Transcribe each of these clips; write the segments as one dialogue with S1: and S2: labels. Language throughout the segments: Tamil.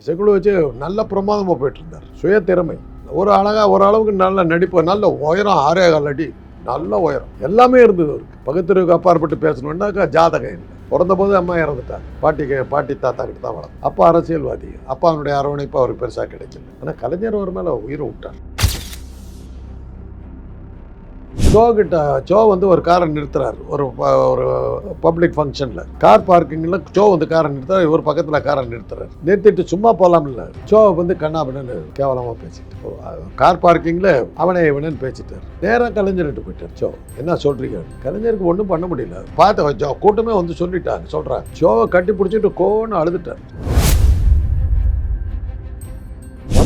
S1: இசைக்குழு வச்சு நல்ல பிரமாதமாக போயிட்டுருந்தார். சுய திறமை. ஒரு அழகாக ஒரு அளவுக்கு நல்ல நடிப்பு நல்ல உயரம் ஆறே கால் அடி நல்ல உயரம். எல்லாமே இருந்தது அவருக்கு. பகுத்தறிவுக்கு அப்பாற்பட்டு பேசணுன்னாக்கா ஜாதகம் இல்லை. பிறந்தபோது அம்மா இறந்துட்டார் பாட்டிக்கு பாட்டி தாத்தா கிட்ட தான் வளர்ந்து அப்பா அரசியல்வாதி. அப்பாவுடைய அரவணைப்பு அவருக்கு பெருசாக கிடைக்கல. ஆனால் கலைஞர் ஒரு மேலே உயிரை விட்டார். ஷோ கிட்ட ஷோ வந்து ஒரு காரை நிறுத்துறார். ஒரு ப- ஒரு பப்ளிக் ஃபங்க்ஷனில் கார் பார்க்கிங்கில் ஷோ வந்து காரை நிறுத்துறாரு. இவர் பக்கத்தில் காரை நிறுத்துறாரு. நிறுத்திட்டு சும்மா போகலாம்ல ஷோவை வந்து கண்ணாபண்ணு கேவலமாக பேசிட்டு கார் பார்க்கிங்கில் அவனே இவனேன்னு பேசிட்டார். நேராக கலைஞர்கிட்ட போயிட்டார் ஷோ என்ன சொல்கிறீங்க கலைஞருக்கு ஒன்றும் பண்ண முடியல. பார்த்த ஜோ கூட்டமே வந்து சொல்லிட்டாங்க சொல்கிறாங்க ஷோவை கட்டி பிடிச்சிட்டு கோன்னு அழுதுட்டார்.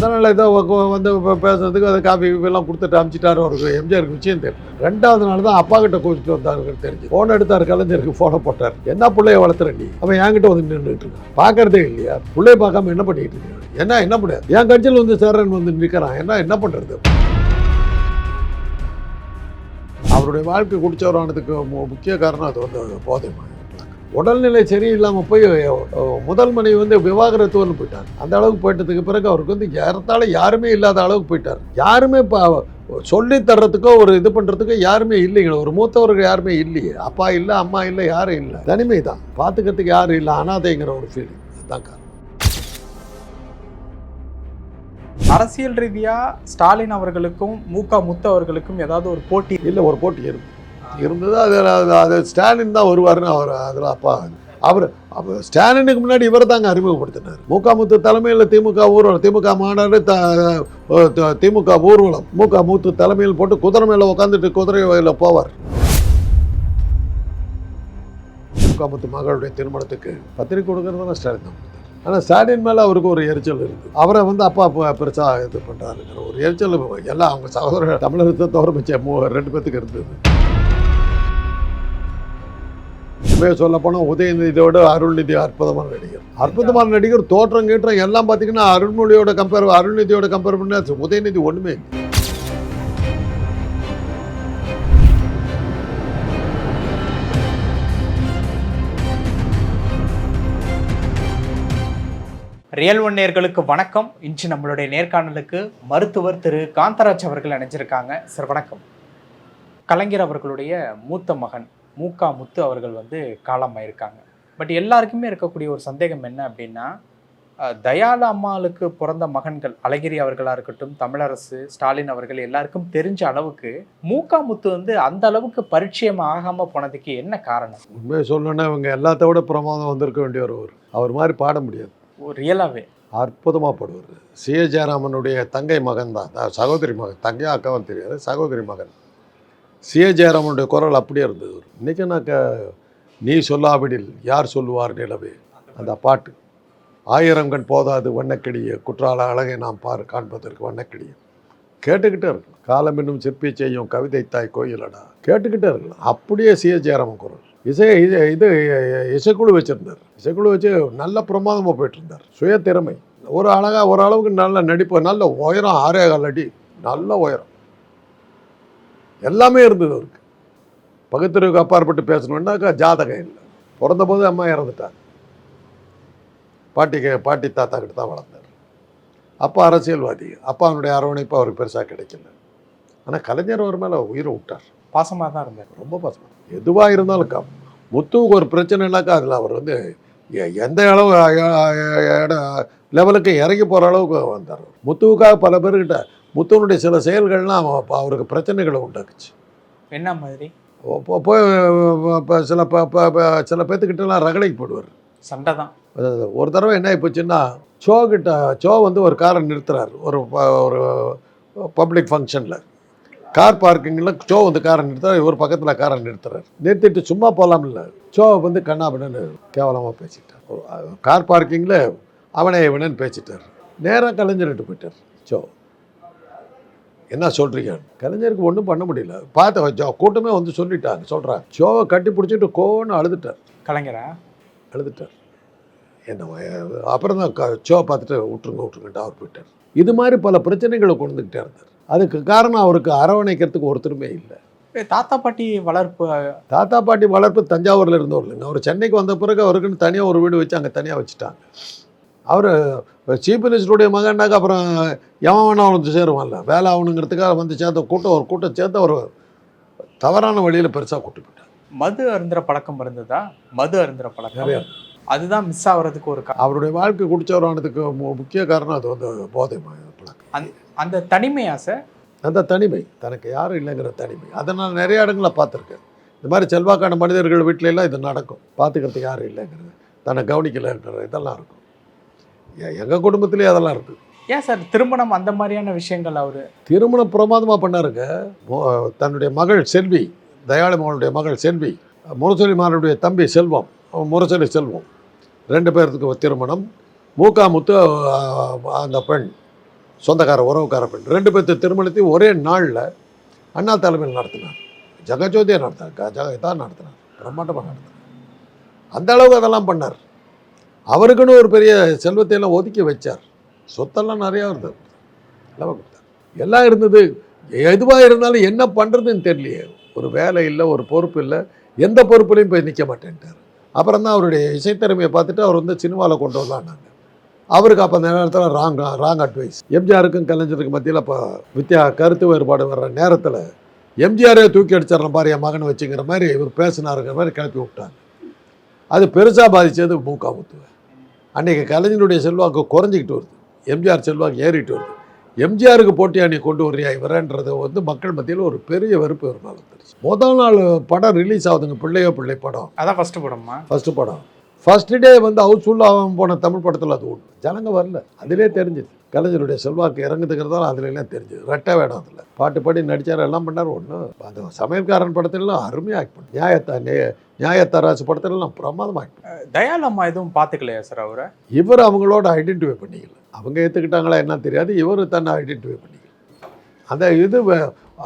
S1: அதனால் நாள் ஏதோ வந்து பேசுறதுக்கு அது காஃபி எல்லாம் கொடுத்துட்டு அமிச்சிட்டாரு அவருக்கு. எம்ஜிஆருக்கு விஷயம் தெரியும் ரெண்டாவது நாள் தான் அப்பா கிட்ட கூப்பிட்டு வந்தாரு தெரிஞ்சு. ஃபோன் எடுத்தார் கலைஞருக்கு ஃபோனை போட்டார். என்ன பிள்ளைய வளர்த்துற நீ? அவன் என்கிட்ட வந்து நின்றுட்டு இருக்கான் பார்க்கறதே இல்லையா? பிள்ளைய பார்க்காம என்ன பண்ணிட்டு இருக்கான் என்ன என்ன முடியாது என் கட்சியில் வந்து சேரன் வந்து நிற்கிறான் என்ன என்ன பண்ணுறது அவருடைய வாழ்க்கை குடிச்சவரானதுக்கு மு- முக்கிய காரணம் அது வந்து போதை உடல்நிலை சரியில்லாமல் போய் முதல் மனைவி வந்து விவாகரத்துவன்னு போயிட்டார். அந்த அளவுக்கு போயிட்டதுக்கு பிறகு அவருக்கு வந்து ஏறத்தாழ யாருமே இல்லாத அளவுக்கு போயிட்டார். யாருமே சொல்லி தர்றதுக்கோ ஒரு இது பண்ணுறதுக்கோ யாருமே இல்லைங்க ஒரு மூத்தவர்கள் யாருமே இல்லையே. அப்பா இல்லை அம்மா இல்லை யாரும் இல்லை. தனிமை தான் பார்த்துக்கிறதுக்கு யாரும் இல்லை அனாதைங்கிற ஒரு ஃபீலிங் அதுதான் காரணம்.
S2: அரசியல் ரீதியா ஸ்டாலின் அவர்களுக்கும் மூகா முத்து அவர்களுக்கும் ஏதாவது ஒரு போட்டி
S1: இல்லை ஒரு போட்டி இருந்து இருந்தது அது அது- அது ஸ்டாலின் தான் வருவார்னு அவர் அதில் அப்பா அவர் அப்போ ஸ்டாலினுக்கு முன்னாடி இவர் தாங்க அறிமுகப்படுத்தினார். முகாமுத்து தலைமையில் திமுக ஊர்வலம் திமுக மாநாடு த திமுக ஊர்வலம் மூக்க மூத்து தலைமையில் போட்டு குதிரை மேலே உட்காந்துட்டு குதிரை வயலில் போவார். முகாமுத்து மகளுடைய திருமணத்துக்கு பத்திரிக்கை கொடுக்கறதுனா ஸ்டாலின் தான் கொடுத்தார். ஆனால் ஸ்டாலின் மேலே அவருக்கு ஒரு எரிச்சல் இருக்குது அவரை வந்து அப்பா பெருசாக இது பண்ணுறாருங்கிற ஒரு எரிச்சல் எல்லாம் அவங்க சகோதர தமிழகத்தை தவிர மிச்ச மூ ரெண்டு பேர்த்துக்கு இருந்தது. உண்மையை சொல்ல போனால் உதயநிதியோட அருள்நிதி அற்புதமான நடிகர். அற்புதமான நடிகர் தோற்றம் கீற்றம் எல்லாம் பார்த்தீங்கன்னா அருள்மொழியோட கம்பேர் அருள்நிதியோட கம்பேர் பண்ண உதயநிதி ஒன்றுமே
S2: ரியல் ஒன் நேர்களுக்கு வணக்கம். இன்று நம்மளுடைய நேர்காணலுக்கு மருத்துவர் திரு. காந்தராஜ் அவர்கள் இணைஞ்சிருக்காங்க. சார் வணக்கம். கலைஞர் அவர்களுடைய மூத்த மகன் மூகா முத்து அவர்கள் வந்து காலமாயிருக்காங்க பட் எல்லாருக்குமே இருக்கக்கூடிய ஒரு சந்தேகம் என்ன அப்படின்னா தயாளு அம்மாளுக்கு பிறந்த மகன்கள் அழகிரி அவர்களாக இருக்கட்டும் தமிழரசு ஸ்டாலின் அவர்கள் எல்லாருக்கும் தெரிஞ்ச அளவுக்கு மூகா முத்து வந்து அந்த அளவுக்கு பரிச்சயம் ஆகாம போனதுக்கு என்ன காரணம்?
S1: உண்மையை சொல்லணும்னா இவங்க எல்லாத்த விட பிரமாதம் வந்திருக்க வேண்டிய ஒருவர் அவர் மாதிரி பாட முடியாது.
S2: ரியலாகவே
S1: அற்புதமாக பாடுவார். சி. ஏ. ஜெயராமனுடைய தங்கை மகன் தான் சகோதரி மகன். தங்கை அக்காவும் தெரியாது. சகோதரி மகன். சிஏ ஜெயராமனுடைய குரல் அப்படியே இருந்தது. இன்றைக்கி நான் நீ சொல்லாவிடில் யார் சொல்லுவார் நிலவே? அந்த பாட்டு. ஆயிரம் கண் போதாது வண்ணக்கிளிய. குற்றால அழகை நாம் பார் காண்பதற்கு வண்ணக்கிளிய. கேட்டுக்கிட்டே இருக்கலாம். காலம் இன்னும் சிற்பி செய்யும் கவிதை தாய் கோயிலடா. கேட்டுக்கிட்டே இருக்கலாம். அப்படியே சிஏ ஜெயராமன் குரல். இசை இது இது இசைக்குழு வச்சுருந்தார். இசைக்குழு வச்சு நல்ல பிரமாதமாக போயிட்டு இருந்தார் சுய திறமை ஒரு அழகாக ஓரளவுக்கு நல்ல நடிப்பு நல்ல உயரம் ஆறே கால் அடி. நல்ல உயரம். எல்லாமே இருந்தது அவருக்கு. பகுத்தறிவுக்கு அப்பாற்பட்டு பேசணுன்னாக்கா ஜாதகம் இல்லை. பிறந்தபோது அம்மா இறந்துட்டாங்க. பாட்டிக்கு பாட்டி தாத்தா கிட்ட தான் வளர்ந்தார். அப்பா அரசியல்வாதி. அப்பா அவனுடைய அரவணைப்பு அவருக்கு பெருசாக கிடைக்கல. ஆனால் கலைஞர் ஒரு மேலே உயிரை விட்டார்.
S2: பாசமாக தான் இருந்தார்.
S1: ரொம்ப பசங்க எதுவாக இருந்தாலும் முத்துவுக்கு ஒரு பிரச்சனைனாக்கா அதில் அவர் வந்து எந்த அளவு லெவலுக்கு இறங்கி போகிற அளவுக்கு வந்தார் முத்துவுக்காக பல பேர்கிட்ட முத்துவனுடைய சில செயல்கள்லாம் அவருக்கு பிரச்சனைகளை உண்டாக்குச்சு.
S2: என்ன மாதிரி?
S1: போய் இப்போ சில ப- ப- ப- சில பேர்த்துக்கிட்டலாம் ரகளைக்கு போடுவார்
S2: சண்டை தான்.
S1: ஒரு தடவை என்ன ஆகிப்போச்சுன்னா சோ கிட்ட சோ வந்து ஒரு காரை நிறுத்துறாரு. ஒரு ஒரு பப்ளிக் ஃபங்க்ஷனில். கார் பார்க்கிங்கில் சோ வந்து காரை நிறுத்துறாரு இவர் பக்கத்தில் காரை நிறுத்துறாரு. நிறுத்திட்டு சும்மா போகலாம்ல சோ வந்து கண்ணாபண்ணு கேவலமாக பேசிட்டார். கார் பார்க்கிங்கில் அவனே இவனன்னு பேசிட்டார். நேராக கலைஞர்கிட்ட போயிட்டார். சோ என்ன சொல்கிறீங்க கலைஞருக்கு ஒன்றும் பண்ண முடியல. பார்த்த ஜோ கூட்டமே வந்து சொல்லிட்டாங்க சொல்கிறாங்க சோவை கட்டி பிடிச்சிட்டு கோன்னு அழுதுட்டார்.
S2: கலைஞரா?
S1: அழுதுட்டார். என்ன அப்புறம் தான் ஷோ பார்த்துட்டு விட்டுருங்க விட்டுருங்கன்ட்டு அவர் போயிட்டார். இது மாதிரி பல பிரச்சனைகளை கொண்டு வந்துக்கிட்டே இருந்தார். அதுக்கு காரணம் அவருக்கு அரவணைக்கிறதுக்கு ஒருத்தருமே இல்லை.
S2: தாத்தா பாட்டி வளர்ப்பு
S1: தாத்தா பாட்டி வளர்ப்பு தஞ்சாவூரில் இருந்தவர் இல்லைங்க. அவர் சென்னைக்கு வந்த பிறகு அவருக்குன்னு தனியாக ஒரு வீடு வச்சு அங்கே தனியாக வச்சுட்டாங்க. அவர் சீஃப் மினிஸ்டருடைய மகன்னாக்க அப்புறம் எவன் வேணா வந்து சேருவான்ல. வேலை ஆகணுங்கிறதுக்காக வந்து சேர்ந்த கூட்டம் ஒரு கூட்டம் சேர்த்து அவர் தவறான வழியில் பெருசாக கூட்டு போயிட்டார்
S2: மது அருந்துற பழக்கம் இருந்ததா? மது அருந்துற பழக்கம். அதுதான் மிஸ் ஆகுறதுக்கு ஒரு
S1: அவருடைய வாழ்க்கை குடிச்சவரானதுக்கு முக்கிய காரணம் அது வந்து போதை பழக்கம்.
S2: அந்த தனிமையா சார்
S1: அந்த தனிமை. தனக்கு யாரும் இல்லைங்கிற தனிமை. அதை நான் நிறைய இடங்களில் பார்த்துருக்கேன். இந்த மாதிரி செல்வாக்கான மனிதர்கள் வீட்ல எல்லாம் இது நடக்கும். பார்த்துக்கிறதுக்கு யாரும் இல்லைங்கிறது. தன்னை கவனிக்கலைங்கிற இதெல்லாம் இருக்கும். எங்கள் குடும்பத்திலேயே அதெல்லாம் இருக்குது
S2: ஏன் சார் திருமணம் அந்த மாதிரியான விஷயங்கள் அவரு?
S1: திருமணம் பிரமாதமாக பண்ணாருங்க. தன்னுடைய மகள் செல்வி தயாளு மகளுடைய மகள் செல்வி முரசொலி மாறனுடைய தம்பி செல்வம் முரசொலி செல்வம். ரெண்டு பேர்த்துக்கு திருமணம். மூக்காமுத்து அந்த பெண் சொந்தக்கார உறவுக்கார பெண். ரெண்டு பேர்த்து திருமணத்தையும் ஒரே நாளில் அண்ணா தலைமையில் நடத்தினார். ஜெகஜோதியை நடத்தினார். ஜக இதான் நடத்தினார். பிரம்மாண்டமாக நடத்தினார். அந்த அளவுக்கு அதெல்லாம் பண்ணார். அவருக்குன்னு ஒரு பெரிய செல்வத்தை எல்லாம் ஒதுக்கி வச்சார். சொத்தெல்லாம் நிறையா இருந்தது. எல்லாம் கொடுத்தார். எல்லாம் இருந்தது. எதுவாக இருந்தாலும் என்ன பண்ணுறதுன்னு தெரியலையே. ஒரு வேலை இல்லை ஒரு பொறுப்பு இல்லை. எந்த பொறுப்புலையும் போய் நிற்க மாட்டேன்ட்டார். அப்புறம் தான் அவருடைய இசைத்திறமையை பார்த்துட்டு அவர் வந்து சினிமாவில் கொண்டு வரலான்னாங்க அவருக்கு அப்போ அந்த நேரத்தில் ராங் ராங் அட்வைஸ். எம்ஜிஆருக்கும் கலைஞருக்கும் மத்தியில் இப்போ வித்தியா கருத்து வேறுபாடு வர்ற நேரத்தில் எம்ஜிஆரே தூக்கி அடிச்சிடறேன் மாதிரி என் மகனை வச்சுங்கிற மாதிரி இவர் பேசினாருங்கிற மாதிரி கிளப்பி விட்டாங்க. அது பெருசாக பாதித்தது மூக்காமுத்துவை அன்றைக்கி கலைஞருடைய செல்வாக்கு குறைஞ்சிக்கிட்டு வருது. எம்ஜிஆர் செல்வாக்கு ஏறிட்டு வருது. எம்ஜிஆருக்கு போட்டியா நீ கொண்டு வரியா இவரன்றது வந்து மக்கள் மத்தியில் ஒரு பெரிய வெறுப்பு ஒரு நாள் வந்துருச்சு முதல் நாள் படம் ரிலீஸ் ஆகுதுங்க. பிள்ளையோ பிள்ளை படம்.
S2: அதான் ஃபர்ஸ்ட் படமா
S1: ஃபஸ்ட்டு படம். ஃபர்ஸ்ட் டே வந்து ஹவுஸ்ஃபுல் ஆகாம போன தமிழ் படத்தில் அது ஒன்று ஜனங்க வரல. அதிலே தெரிஞ்சுது. கலைஞருடைய செல்வாக்கு இறங்குதுங்கிறதால அதுல எல்லாம் தெரிஞ்சுது. ரெட்டை வேடம் அதில். பாட்டு பாடி நடிச்சார் எல்லாம் பண்ணார் ஒன்று அந்த சமையல்காரன் படத்துலலாம் அருமையாக ஆக்ட் பண்ண நியாயத்தா நியாயத்தராசு படத்துலலாம் பிரமாதமாக ஆக்ட் பண்ணார்.
S2: தயால் அம்மா எதுவும் பார்த்துக்கலையா சார் அவரை?
S1: இவர் அவங்களோட ஐடென்டிஃபை பண்ணிக்கல. அவங்க ஏற்றுக்கிட்டாங்களா என்ன தெரியாது இவர் தன்னை ஐடென்டிஃபை பண்ணிக்கல. அந்த இது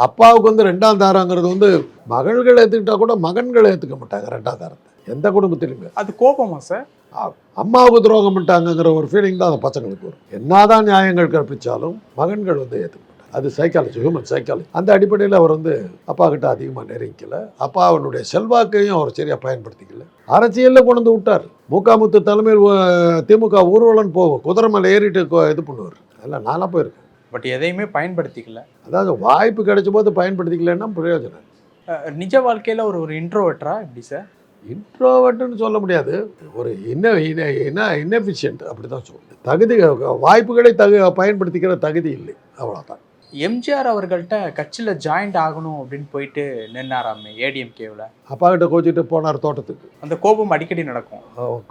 S1: அப்பாவுக்கு வந்து ரெண்டாம் தாரங்கிறது வந்து மகள்கள் ஏற்றுக்கிட்டா கூட மகன்களை ஏற்றுக்க மாட்டாங்க ரெண்டாம் தாரத்தை. எந்த குடும்பத்திலுமே.
S2: அது கோபமா சார்?
S1: அம்மாவுக்கு துரோகம் பண்ணிட்டாங்கங்கிற ஒரு ஃபீலிங் தான் அந்த பசங்களுக்கு வரும். என்னதான் நியாயங்கள் கற்பிச்சாலும் மகன்கள் வந்து ஏற்றுக்க மாட்டாங்க. அது சைக்காலஜி ஹியூமன் சைக்காலஜி அந்த அடிப்படையில் அவர் வந்து அப்பா கிட்ட அதிகமாக நெருங்கிக்கல. அப்பா அவனுடைய செல்வாக்கையும் அவர் சரியாக பயன்படுத்திக்கல. அரசியலில் கொண்டு வந்து விட்டார். மூக்காமுத்து தலைமையில் திமுக ஊர்வலம் போகும் குதிரை மேலே ஏறிட்டு இது பண்ணுவார். அதெல்லாம் நானாக போயிருக்கேன்.
S2: பட் எதையுமே பயன்படுத்திக்கல.
S1: அதாவது வாய்ப்பு கிடைச்ச போது பயன்படுத்திக்கலன்னா பிரயோஜனம்.
S2: நிஜ வாழ்க்கையில ஒரு ஒரு இன்ட்ரோவெட்ரா எப்படி சார்
S1: இன்ட்ரோவர்ட்டுன்னு சொல்ல முடியாது. ஒரு இன்ன இன்ன- என்ன இன்னெஃபிஷியன்ட் அப்படி தான் சொல்லணும் தகுதி வாய்ப்புகளை தகு பயன்படுத்திக்கிற தகுதி இல்லை. அவ்வளோதான்
S2: எம்ஜிஆர் அவர்கள்ட்ட கட்சியில ஜாயிண்ட் ஆகணும் அப்படின்னு போயிட்டு நின்னாராமே ஏடிஎம்கேவில்
S1: அப்பா கிட்ட கோச்சிக்கிட்டு போனார் தோட்டத்துக்கு.
S2: அந்த கோபம் அடிக்கடி நடக்கும்.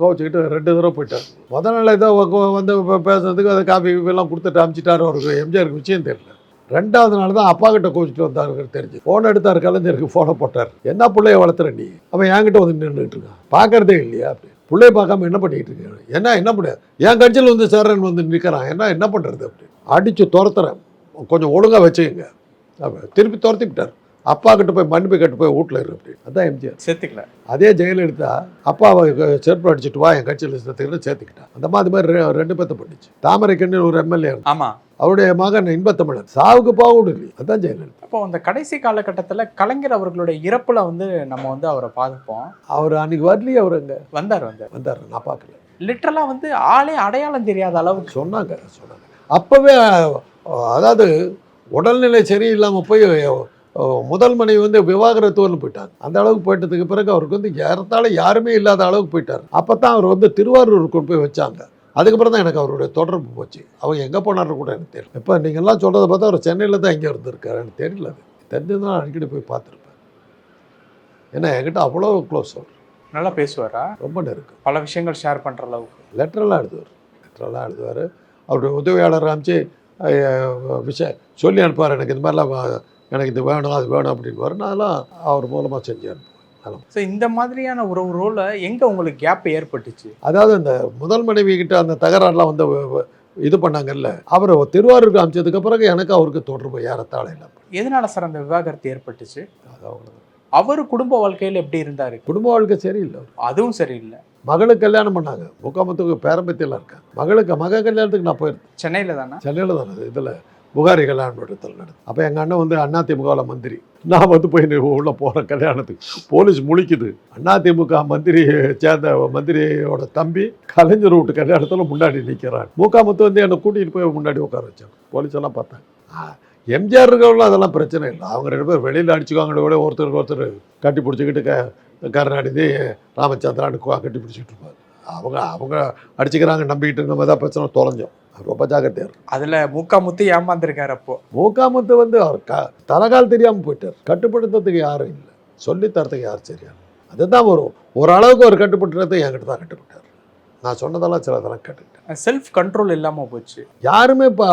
S1: கோச்சிக்கிட்டு ரெண்டு தடவை போயிட்டார். முத நாள் ஏதோ வந்து பேசுறதுக்கு அதை காஃபி எல்லாம் கொடுத்துட்டு அமிச்சிட்டாரு அவருக்கு. எம்ஜிஆருக்கு விஷயம் தெரியல. ரெண்டாவது நாள் தான் அப்பா கிட்ட கோச்சிட்டு வந்தாரு தெரிஞ்சு. ஃபோன் எடுத்தார் கலைஞருக்கு ஃபோனை போட்டார். என்ன பிள்ளைய வளர்த்துற நீ? அவன் என்கிட்ட வந்து நின்றுட்டு இருக்கான். பார்க்கறதே இல்லையா? அப்படி. பிள்ளைய பார்க்காம என்ன பண்ணிட்டு இருக்காரு? என்ன என்ன பண்ண என் கட்சியில் வந்து சேர்றன்னு வந்து நிற்கிறான் என்ன என்ன பண்ணுறது அப்படி. அடித்து துரத்துறேன். கொஞ்சம் ஒழுங்காக வச்சுக்கங்க. திருப்பி துரத்தி விட்டார் அப்பா கிட்ட போய் மன்னிப்பு கேட்டு போய் வீட்டில் இரு அப்படி அதான் எம்ஜிஆர்.
S2: சேர்த்துக்கல.
S1: அதே ஜெயலலிதா அப்பாவை செருப்பு அடிச்சுட்டு வா என் கட்சியில் சேர்த்துக்கிட்டு. சேர்த்துக்கிட்டான் அந்த மாதிரி மாதிரி ரெண்டு பேர்த்த பண்ணிச்சு. தாமரைக்கண்ணு ஒரு எம்எல்ஏ
S2: ஆமா.
S1: அவருடைய மகன் இன்பத்தமிழன். சாவுக்கு போக விடல அதான் ஜெயலலிதா
S2: அப்போ அந்த கடைசி காலகட்டத்துல கலைஞர் அவர்களுடைய இறப்புல வந்து நம்ம வந்து அவரை பார்த்துப்போம்
S1: அவர் அன்னைக்கு வரலையே அவர் அங்கே.
S2: வந்தார் வந்தார்.
S1: வந்தார். நான் பார்க்கல.
S2: லிட்டரலா வந்து ஆளே அடையாளம் தெரியாத அளவுக்கு.
S1: சொன்னாங்க சொன்னாங்க. அப்போவே அதாவது உடல்நிலை சரியில்லாமல் போய் முதல் மனைவி வந்து விவாகரத்துவன்னு போயிட்டாங்க. அந்த அளவுக்கு போயிட்டதுக்கு பிறகு அவருக்கு வந்து ஏறத்தாழ யாருமே இல்லாத அளவுக்கு போயிட்டார். அப்போ தான் அவர் வந்து திருவாரூர் கொண்டு போய் வச்சாங்க. அதுக்கப்புறம் தான் எனக்கு அவருடைய தொடர்பு போச்சு. அவர் எங்கே போனாரு கூட எனக்கு தெரியல. இப்போ நீங்கள்லாம் சொல்கிறத பார்த்தா அவர் சென்னையில் தான் இங்கே இருந்திருக்காரு. எனக்கு தெரியல அது. தெரிஞ்சுதான் அடிக்கடி போய் பார்த்துருப்பேன். ஏன்னா என்கிட்ட அவ்வளோ க்ளோஸ் அவர்.
S2: நல்லா பேசுவாரா?
S1: ரொம்ப நெருக்கம்.
S2: பல விஷயங்கள் ஷேர் பண்ற அளவுக்கு.
S1: லெட்டரெல்லாம் எழுதுவார். லெட்டரெல்லாம் எழுதுவார். அவருடைய உதவியாளர் அமைச்சு விஷயம் சொல்லி அனுப்புவார் எனக்கு இந்த மாதிரிலாம் எனக்கு இது வேணும் அது வேணும் அப்படின்வார் நான் அதெல்லாம் அவர் மூலமாக செஞ்சு அனுப்புவேன்.
S2: ஸோ இந்த மாதிரியான ஒரு ரோல எங்க உங்களுக்கு கேப் ஏற்பட்டுச்சு?
S1: அதாவது அந்த முதல் மனைவி கிட்ட அந்த தகராறுலாம் வந்து இது பண்ணாங்கல்ல அவர் திருவாரூருக்கு அமைச்சதுக்கு பிறகு எனக்கு அவருக்கு தொடர்பு ஏறத்தாழ இல்லை
S2: எதனால சார் அந்த விவாகரத்து ஏற்பட்டுச்சு?
S1: அது அவ்வளவுதான்.
S2: அவர் குடும்ப வாழ்க்கையில எப்படி இருந்தாரு?
S1: குடும்ப வாழ்க்கை சரியில்லை.
S2: அதுவும் சரியில்லை.
S1: மகளுக்கு கல்யாணம் பண்ணாங்க. முக்காமத்துக்கு பேரம்பத்தியெல்லாம் இருக்காங்க மகளுக்கு மக கல்யாணத்துக்கு நான் போயிருந்தேன்.
S2: சென்னையில தானே?
S1: சென்னையில் தானே இதில் புகாரி கல்யாண மண்டபத்தில் நடந்தது. அப்போ எங்கள் அண்ணன் வந்து அதிமுகவில் மந்திரி. நான் வந்து போய் உள்ள போகிற கல்யாணத்துக்கு. போலீஸ் முழிக்குது. அதிமுக மந்திரி சேர்ந்த மந்திரியோட தம்பி கலைஞர் வீட்டு கல்யாணத்தில் முன்னாடி நிற்கிறான் மூக்காமுத்து வந்து என்னை கூட்டிகிட்டு போய் முன்னாடி உட்கார வச்சாங்க போலீஸ் எல்லாம் பார்த்தாங்க. எம்ஜிஆர் இருக்கவங்களும் அதெல்லாம் பிரச்சனை இல்லை. அவங்க ரெண்டு பேர் வெளியில் அடிச்சுக்குவாங்க கூட ஒருத்தருக்கு ஒருத்தர் கட்டி பிடிச்சிக்கிட்டு க கருணாநிதி ராமச்சந்திரான்னு கட்டி பிடிச்சிக்கிட்டு இருப்பாங்க அவங்க அவங்க அடிச்சுக்கிறாங்க நம்பிக்கிட்டு நம்ம தான் பிரச்சனை தொலைஞ்சோம். ரொம்ப ஜாக்கிரதையாக இருக்கும்.
S2: அதுல மூக்கா முத்து ஏமாந்துருக்காரு அப்போ.
S1: மூக்காமுத்து வந்து அவர் க தலைகால் தெரியாமல் போயிட்டார். கட்டுப்படுத்துறதுக்கு யாரும் இல்லை. சொல்லித் தரத்துக்கு யார் சரியா அதுதான் வரும் ஓரளவுக்கு ஒரு கட்டுப்படுத்துறது என்கிட்ட தான் கட்டுப்பட்டார். நான் சொன்னதெல்லாம் சிலதெல்லாம் கேட்டுக்கிட்டேன்.
S2: செல்ஃப் கண்ட்ரோல் இல்லாம போச்சு.
S1: யாருமே இப்போ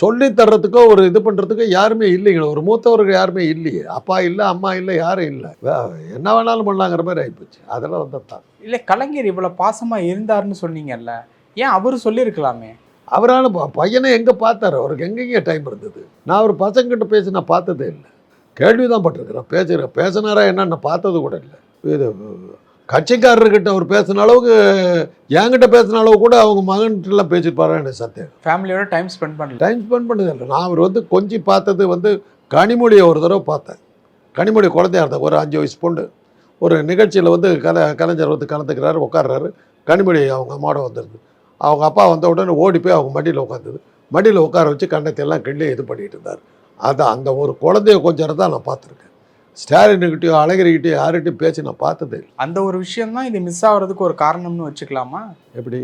S1: சொல்லி தர்றதுக்கோ ஒரு இது பண்ணுறதுக்கோ யாருமே இல்லைங்க ஒரு மூத்தவர்கள் யாருமே இல்லையே. அப்பா இல்லை அம்மா இல்லை யாரும் இல்லை. என்ன வேணாலும் பண்ணலாங்கிற மாதிரி ஆகிப்போச்சு அதெல்லாம் வந்து தான்
S2: இல்ல கலைஞர் இவ்வளவு பாசமா இருந்தாருன்னு சொன்னீங்கல்ல. ஏன் அவரு சொல்லியிருக்கலாமே?
S1: அவரால் பையனை எங்கே பார்த்தாரு? அவருக்கு எங்கெங்கே டைம் இருந்தது. நான் ஒரு பசங்கிட்ட பேசி நான் பார்த்ததே இல்லை. கேள்வி தான் பட்டிருக்கிறேன். பேசுகிறேன் பேசினாரா என்ன நான் பார்த்தது கூட இல்லை. இது கட்சிக்காரர்கிட்ட அவர் பேசின அளவுக்கு என்கிட்ட பேசின அளவு கூட அவங்க மகன்கிட்டலாம் பேசியிருப்பாரா எனக்கு சந்தேகம்
S2: ஃபேமிலியோட டைம் ஸ்பெண்ட் பண்ணல.
S1: டைம் ஸ்பெண்ட் பண்ணது இல்லை. நான் அவர் வந்து கொஞ்சம் பார்த்தது வந்து கனிமொழியை ஒரு தடவை பார்த்தேன். கனிமொழி குழந்தையா இருந்தாங்க ஒரு அஞ்சு வயசு பொண்ணு. ஒரு நிகழ்ச்சியில் வந்து கலை கலைஞர் வந்து கலந்துக்கிறாரு உட்கார்றாரு. கனிமொழி அவங்க அம்மாவோட வந்துருது அவங்க அப்பா வந்த உடனே ஓடி போய் அவங்க மடியில் உட்காந்துது மடியில் உட்கார வச்சு கண்ணத்தை எல்லாம் கிள்ளி இது பண்ணிட்டு இருந்தார். அது அந்த ஒரு குழந்தைய கொஞ்சம் தான் நான் பார்த்துருக்கேன். ஸ்டாலின்கிட்டயோ அழகிரிக்கிட்டயோ யார்கிட்டயும் பேசி நான் பார்த்ததே
S2: அந்த ஒரு விஷயம் தான் இது மிஸ் ஆகுறதுக்கு ஒரு காரணம்னு வச்சுக்கலாமா?
S1: எப்படி?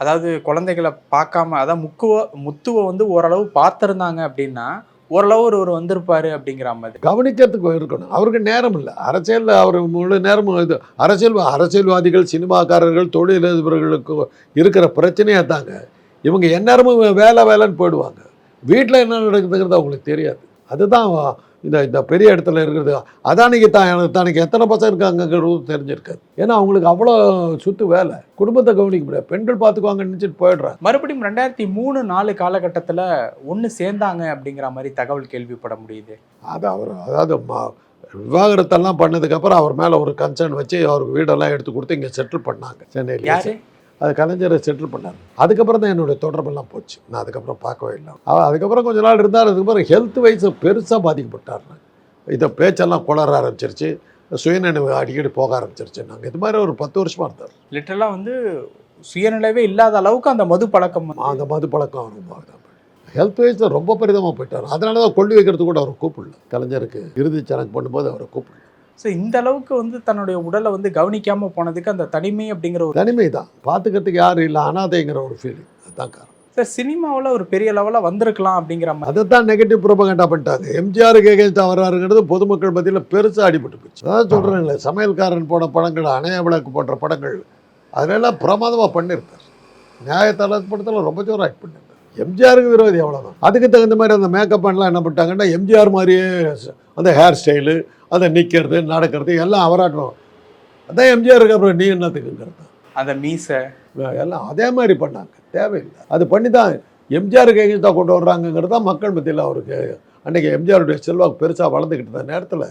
S2: அதாவது குழந்தைகளை பார்க்காம அதான் முக்குவ முத்துவை வந்து ஓரளவு பார்த்துருந்தாங்க அப்படின்னா ஓரளவு ஒருவர் வந்திருப்பாரு அப்படிங்கிற மாதிரி.
S1: கவனிக்கிறதுக்கு இருக்கணும். அவருக்கு நேரம் இல்லை. அரசியலில் அவர் முழு நேரமும் இது அரசியல் அரசியல்வாதிகள் சினிமாக்காரர்கள் தொழிலதிபர்களுக்கு இருக்கிற பிரச்சனையாக தாங்க இவங்க எந்நேரமும் வேலை வேலைன்னு போயிடுவாங்க. வீட்டில் என்ன நடக்குதுங்கிறது அவங்களுக்கு தெரியாது. அதுதான் இந்த இந்த பெரிய இடத்துல இருக்கிறது. அதானிக்கு தான் தனக்கு எத்தனை பசங்க இருக்காங்கிறது தெரிஞ்சிருக்காது ஏன்னா அவங்களுக்கு அவ்வளோ சுத்து வேலை. குடும்பத்தை கவனிக்க முடியாது. பெண்கள் பார்த்துக்குவாங்கன்னு நினச்சிட்டு போயிடுறாங்க.
S2: மறுபடியும் ரெண்டாயிரத்தி மூணு நாலு காலகட்டத்தில் ஒன்று சேர்ந்தாங்க அப்படிங்கிற மாதிரி தகவல் கேள்விப்பட முடியுது.
S1: அது அவர் அதாவது விவாகரத்தெல்லாம் பண்ணதுக்கப்புறம் அவர் மேலே ஒரு கன்சர்ன் வச்சு அவருக்கு வீடெல்லாம் எடுத்து கொடுத்து இங்கே செட்டில் பண்ணாங்க. சென்னையில். அது கலைஞரை செட்டில் பண்ணார். அதுக்கப்புறம் தான் என்னுடைய தொடர்பெல்லாம் போச்சு. நான் அதுக்கப்புறம் பார்க்கவே இல்லை. அவ- அதுக்கப்புறம் கொஞ்ச நாள் இருந்தார். அதுக்கப்புறம் ஹெல்த் வைஸ் பெருசாக பாதிக்கப்பட்டார். இதை பேச்செல்லாம் குளர ஆரம்பிச்சிருச்சு. சுயநினைவு அடிக்கடி போக ஆரம்பிச்சிருச்சு. நாங்கள் இது மாதிரி ஒரு பத்து வருஷமாக இருந்தார்.
S2: லிட்டரலாக வந்து சுயநிலைவே இல்லாத அளவுக்கு அந்த மது பழக்கம்
S1: அந்த மது பழக்கம் ரொம்ப ஹெல்த் வைஸில் ரொம்ப பெரிதமாக போயிட்டார் அதனால தான் கொள்ளி வைக்கிறது கூட அவரை கூப்பிடல. கலைஞருக்கு இறுதிச் சடங்கு பண்ணும்போது அவரை கூப்பிடல.
S2: ஸோ இந்த அளவுக்கு வந்து தன்னுடைய உடலை வந்து கவனிக்காம போனதுக்கு அந்த தனிமை அப்படிங்கிற ஒரு
S1: தனிமை தான் பார்த்துக்கிறதுக்கு யாரும் இல்லை அனாதைங்கிற ஒரு ஃபீலிங் அதுதான் காரணம்.
S2: சார் சினிமாவில் ஒரு பெரிய லெவலில் வந்திருக்கலாம் அப்படிங்கிற மாதிரி.
S1: அதை தான் நெகட்டிவ் ப்ரொபகண்டா பண்ணிட்டாங்க. எம்ஜிஆருக்கு எகேன்ஸ்டாக வர்றாருங்கிறது பொதுமக்கள் மத்தியில் பெருசாக அடிபட்டு போச்சு. அதான் சொல்கிறேன்ல சமையல்காரன் போன படங்கள் அணைய விளக்கு போன்ற படங்கள் அதிலெல்லாம் பிரமாதமாக பண்ணியிருக்கார் நியாயத்தல படத்தில் ரொம்ப ஜோரம் ஆக்ட் பண்ணியிருந்தார் எம்ஜிஆருக்கு விரோதி அவ்வளோதான் அதுக்கு தகுந்த மாதிரி அந்த மேக்கப் பண்ணலாம் என்ன பண்ணிட்டாங்கன்னா எம்ஜிஆர் மாதிரியே அந்த ஹேர் ஸ்டைலு அதை நிற்கிறது நடக்கிறது எல்லாம் அவராட்டம் அதான் எம்ஜிஆருக்கு அப்புறம் நீ என்னத்துக்குங்கிறது
S2: அந்த மீசை
S1: எல்லாம் அதே மாதிரி பண்ணாங்க. தேவையில்லை. அது பண்ணி தான் எம்ஜிஆருக்கு எங்கேயும் கொண்டு வர்றாங்கங்கிறது தான் மக்கள் மத்தியில் அவருக்கு அன்றைக்கி எம்ஜிஆருடைய செல்வாக்கு பெருசாக வளர்ந்துக்கிட்டு இருந்த நேரத்தில்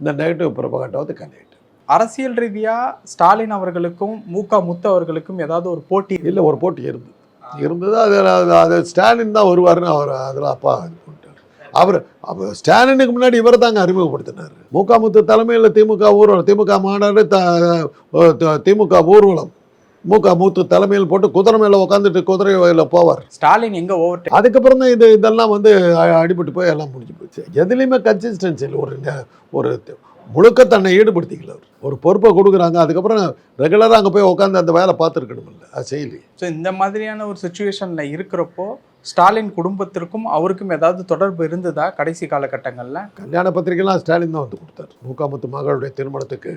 S1: இந்த நெகட்டிவ் பிரபகண்டா வந்து கண்டிட்டு
S2: அரசியல் ரீதியா ஸ்டாலின் அவர்களுக்கும் மூகா முத்து அவர்களுக்கும் ஏதாவது ஒரு போட்டி
S1: இல்லை ஒரு போட்டி இருந்தது. இருந்தது அது அது- ஸ்டாலின் தான் வருவாருன்னு அவர் அதில் அப்பா அவர் ஸ்டாலினுக்கு முன்னாடி இவர் தாங்க அறிமுகப்படுத்தினார். முகாமுத்து தலைமையில் திமுக ஊர்வலம் திமுக மாநாடு த திமுக ஊர்வலம். முக மூத்து தலைமையில் போட்டு குதிரை மேலே உட்காந்துட்டு குதிரை வயலில் போவார்.
S2: ஸ்டாலின் எங்க ஓவர்
S1: அதுக்கப்புறம் தான் இது இதெல்லாம் வந்து அடிபட்டு போய் எல்லாம் முடிஞ்சு போச்சு. எதுலேயுமே கன்சிஸ்டன்சி இல்லை. ஒரு ஒரு முழுக்க தன்னை ஈடுபடுத்திக்கல அவர். ஒரு பொறுப்பை கொடுக்குறாங்க. அதுக்கப்புறம் ரெகுலராக அங்கே போய் உட்காந்து அந்த வேலை பார்த்துருக்கணுமில்ல அது செய்யலையே.
S2: ஸோ இந்த மாதிரியான ஒரு சுச்சுவேஷன்ல இருக்கிறப்போ ஸ்டாலின் குடும்பத்திற்கும் அவருக்கும் ஏதாவது தொடர்பு இருந்ததா கடைசி காலகட்டங்கள்ல?
S1: கல்யாண பத்திரிக்கைலாம் ஸ்டாலின் தான் வந்து கொடுத்தார். முக்காமுத்து மகளுடைய திருமணத்துக்கு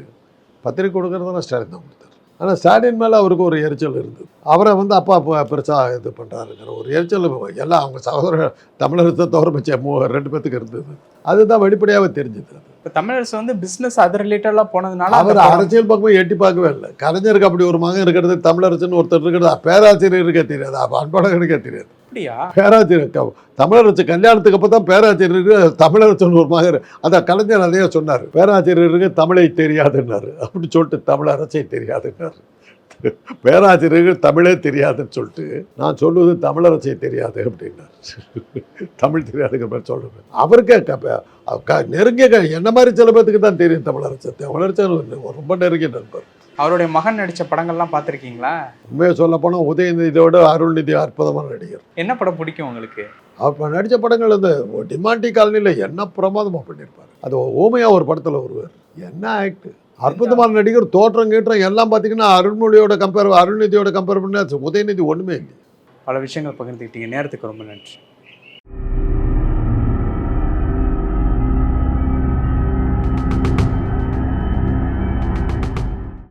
S1: பத்திரிக்கை கொடுக்கறதெல்லாம் ஸ்டாலின் தான் கொடுத்தார். ஆனால் ஸ்டாலின் மேலே அவருக்கு ஒரு எரிச்சல் இருந்தது. அவரை வந்து அப்பா பெருசாக இது பண்ணுறாருங்கிற ஒரு எரிச்சல் எல்லாம் அவங்க சகோதர தமிழகத்தை தவிர மிச்ச மூ ரெண்டு பேத்துக்கு இருந்தது. அதுதான் வெளிப்படையாகவே தெரிஞ்சது
S2: இப்போ தமிழரசு வந்து பிசினஸ் அது ரிலேட்டடாக போனதுனால
S1: அவர் அரசியல் பக்கமும் எட்டி பார்க்கவே இல்லை. கலைஞருக்கு அப்படி ஒரு மகன் இருக்கிறது தமிழரசுன்னு ஒருத்தர் இருக்கிறது பேராசிரியர் இருக்க தெரியாது அப்போ அன்பழகனுக்கே தெரியாது.
S2: அப்படியா?
S1: பேராசிரியர் தமிழரசு கல்யாணத்துக்கு அப்போ தான் பேராசிரியர் தமிழரசுன்னு ஒரு மகன் அந்த கலைஞர் அதையே சொன்னார். பேராசிரியருக்கு தமிழை தெரியாதுன்னாரு. அப்படி சொல்லிட்டு தமிழரசை தெரியாதுன்னாரு. பேராசிரியர்கள் தமிழே தெரியாதுன்னு சொல்லிட்டு நான் சொல்லுவது தமிழரசை தெரியாது அப்படின்னாரு. தமிழ் தெரியாதுங்கிற மாதிரி சொல்லுவேன் அவருக்கே நெருங்கிய என்ன மாதிரி சில பேர்த்துக்கு தான் தெரியும் தமிழரசு தமிழரசன் ரொம்ப நெருங்கிய நண்பர்.
S2: அவருடைய மகன் நடிச்ச படங்கள்லாம் பார்த்துருக்கீங்களா?
S1: உண்மையை சொல்ல போனால் உதயநிதியோட அருள்நிதி அற்புதமான நடிகர்.
S2: என்ன படம் பிடிக்கும் உங்களுக்கு?
S1: அவர் நடித்த படங்கள் அந்த டிமாண்டி காலனியில் என்ன பிரமாதமாக பண்ணியிருப்பார் அது ஊமையா ஒரு படத்தில் வருவார். என்ன ஆக்ட் அற்புதமான நடிகர் தோற்றம் கீற்றம் எல்லாம் பார்த்தீங்கன்னா அருள்மொழியோட கம்பேர் அருள்நிதியோட கம்பேர் பண்ண உதயநிதி ஒன்றுமே இல்லை
S2: பல விஷயங்கள் பகிர்ந்துக்கிட்டீங்க நேரத்துக்கு ரொம்ப நன்றி.